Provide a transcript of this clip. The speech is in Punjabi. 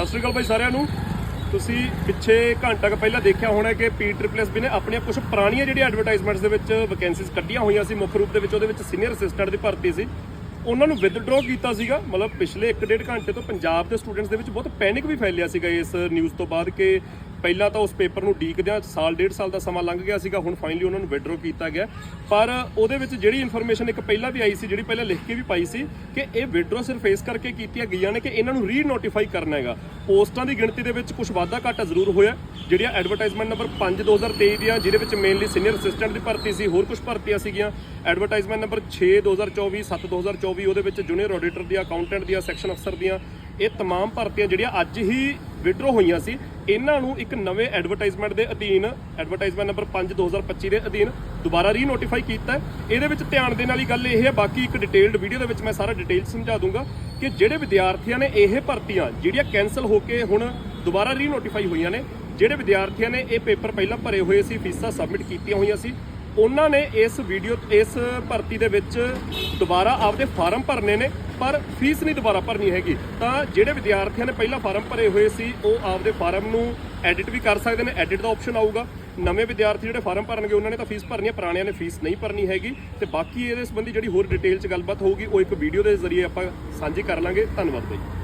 ਸਤਿ ਸ਼੍ਰੀ ਅਕਾਲ ਬਾਈ ਸਾਰਿਆਂ ਨੂੰ। ਤੁਸੀਂ ਪਿੱਛੇ ਘੰਟਾ ਕੁ ਪਹਿਲਾਂ ਦੇਖਿਆ ਹੋਣਾ ਕਿ ਪੀ ਟ੍ਰਿਪਲ ਐਸ ਬੀ ਨੇ ਆਪਣੀਆਂ ਕੁਝ ਪੁਰਾਣੀਆਂ ਜਿਹੜੀਆਂ ਐਡਵਰਟਾਈਜ਼ਮੈਂਟਸ ਦੇ ਵਿੱਚ ਵੈਕੈਂਸੀਜ਼ ਕੱਢੀਆਂ ਹੋਈਆਂ ਸੀ, ਮੁੱਖ ਰੂਪ ਦੇ ਵਿੱਚ, ਉਹਦੇ ਵਿੱਚ ਸੀਨੀਅਰ ਅਸਿਸਟੈਂਟ ਦੀ ਭਰਤੀ ਸੀ। ਉਹਨਾਂ ਨੂੰ ਵਿਦਡਰਾਅ ਕੀਤਾ ਸੀਗਾ, ਮਤਲਬ ਪਿਛਲੇ 1.5 ਘੰਟੇ ਤੋਂ ਪੰਜਾਬ ਦੇ ਸਟੂਡੈਂਟਸ ਦੇ ਵਿੱਚ ਬਹੁਤ ਪੈਨਿਕ ਵੀ ਫੈਲਿਆ ਸੀਗਾ ਇਸ ਨਿਊਜ਼ ਤੋਂ ਬਾਅਦ ਕਿ ਪਹਿਲਾਂ ਤਾਂ ਉਸ ਪੇਪਰ ਨੂੰ ਡੀਕਦਿਆਂ ਸਾਲ ਡੇਢ ਸਾਲ ਦਾ ਸਮਾਂ ਲੰਘ ਗਿਆ ਸੀਗਾ ਹੁਣ ਫਾਈਨਲੀ ਉਹਨਾਂ ਨੂੰ ਵਿਡਰੋ ਕੀਤਾ ਗਿਆ ਪਰ ਉਹਦੇ ਵਿੱਚ ਜਿਹੜੀ ਇਨਫੋਰਮੇਸ਼ਨ ਇੱਕ ਪਹਿਲਾਂ ਵੀ ਆਈ ਸੀ ਜਿਹੜੀ ਪਹਿਲਾਂ ਲਿਖ ਕੇ ਵੀ ਪਾਈ ਸੀ ਕਿ ਇਹ ਵਿਡਰੋ ਸਿਰਫ ਇਸ ਕਰਕੇ ਕੀਤੀਆਂ ਗਈਆਂ ਨੇ ਕਿ ਇਹਨਾਂ ਨੂੰ ਰੀ ਨੋਟੀਫਾਈ ਕਰਨਾ ਹੈਗਾ ਪੋਸਟਾਂ ਦੀ ਗਿਣਤੀ ਦੇ ਵਿੱਚ ਕੁਝ ਵਾਧਾ ਘਾਟਾ ਜ਼ਰੂਰ ਹੋਇਆ ਜਿਹੜੀਆਂ ਐਡਵਰਟਾਈਜ਼ਮੈਂਟ ਨੰਬਰ 5 2023 ਦੀਆਂ ਜਿਹਦੇ ਵਿੱਚ ਮੇਨਲੀ ਸੀਨੀਅਰ ਅਸਿਸਟੈਂਟ ਦੀ ਭਰਤੀ ਸੀ ਹੋਰ ਕੁਝ ਭਰਤੀਆਂ ਸੀਗੀਆਂ ਐਡਵਰਟਾਈਜ਼ਮੈਂਟ ਨੰਬਰ 6 2024 7 2024 ਉਹਦੇ ਵਿੱਚ ਜੂਨੀਅਰ ਆਡੀਟਰ ਦੀਆਂ ਅਕਾਊਂਟੈਂਟ ਦੀਆਂ ਸੈਕਸ਼ਨ ਅਫਸਰ ਦੀਆਂ ਇਹ तमाम ਭਰਤੀਆਂ ਜਿਹੜੀਆਂ ਅੱਜ ਹੀ ਵਿਡਰੋ ਹੋਈਆਂ ਸੀ। ਇਹਨਾਂ ਨੂੰ ਇੱਕ ਨਵੇਂ ਐਡਵਰਟਾਈਜ਼ਮੈਂਟ ਦੇ ਅਧੀਨ ਐਡਵਰਟਾਈਜ਼ਮੈਂਟ ਨੰਬਰ 5 2025 ਦੇ ਅਧੀਨ ਦੁਬਾਰਾ ਰੀ ਨੋਟੀਫਾਈ ਕੀਤਾ ਇਹਦੇ ਵਿੱਚ ਧਿਆਨ ਦੇਣ ਵਾਲੀ ਗੱਲ ਇਹ ਹੈ, ਬਾਕੀ ਇੱਕ ਡਿਟੇਲਡ ਵੀਡੀਓ ਦੇ ਵਿੱਚ ਮੈਂ ਸਾਰਾ ਡਿਟੇਲ ਸਮਝਾ ਦੂੰਗਾ ਕਿ ਜਿਹੜੇ ਵਿਦਿਆਰਥੀਆਂ ਨੇ ਇਹ ਭਰਤੀਆਂ, ਜਿਹੜੀਆਂ ਕੈਨਸਲ ਹੋ ਕੇ ਹੁਣ ਦੁਬਾਰਾ ਰੀ ਨੋਟੀਫਾਈ ਹੋਈਆਂ ਨੇ, ਜਿਹੜੇ ਵਿਦਿਆਰਥੀਆਂ ਨੇ ਇਹ ਪੇਪਰ ਪਹਿਲਾਂ ਭਰੇ ਹੋਏ ਸੀ, ਫੀਸਾਂ ਸਬਮਿਟ ਕੀਤੀਆਂ ਹੋਈਆਂ ਸੀ ਉਹਨਾਂ ਨੇ ਇਸ ਵੀਡੀਓ ਇਸ ਭਰਤੀ ਦੇ ਵਿੱਚ ਦੁਬਾਰਾ ਆਪਦੇ ਫਾਰਮ ਭਰਨੇ ਨੇ, ਪਰ ਫੀਸ ਨਹੀਂ ਦੁਬਾਰਾ ਭਰਨੀ ਹੈਗੀ। ਤਾਂ ਜਿਹੜੇ ਵਿਦਿਆਰਥੀਆਂ ਨੇ ਪਹਿਲਾਂ ਫਾਰਮ ਭਰੇ ਹੋਏ ਸੀ, ਉਹ ਆਪਦੇ ਫਾਰਮ ਨੂੰ ਐਡਿਟ ਵੀ ਕਰ ਸਕਦੇ ਨੇ। ਐਡਿਟ ਦਾ ਆਪਸ਼ਨ ਆਊਗਾ। ਨਵੇਂ ਵਿਦਿਆਰਥੀ ਜਿਹੜੇ ਫਾਰਮ ਭਰਨਗੇ, ਉਹਨਾਂ ਨੇ ਤਾਂ ਫੀਸ ਭਰਨੀ ਹੈ, ਪੁਰਾਣਿਆਂ ਨੇ ਫੀਸ ਨਹੀਂ ਭਰਨੀ ਹੈਗੀ। ਤੇ ਬਾਕੀ ਇਹਦੇ ਸੰਬੰਧੀ ਜਿਹੜੀ ਹੋਰ ਡਿਟੇਲ 'ਚ ਗੱਲਬਾਤ ਹੋਊਗੀ, ਉਹ ਇੱਕ ਵੀਡੀਓ ਦੇ ਜ਼ਰੀਏ ਆਪਾਂ ਸਾਂਝੀ ਕਰ ਲਾਂਗੇ। ਧੰਨਵਾਦ ਬਾਈ।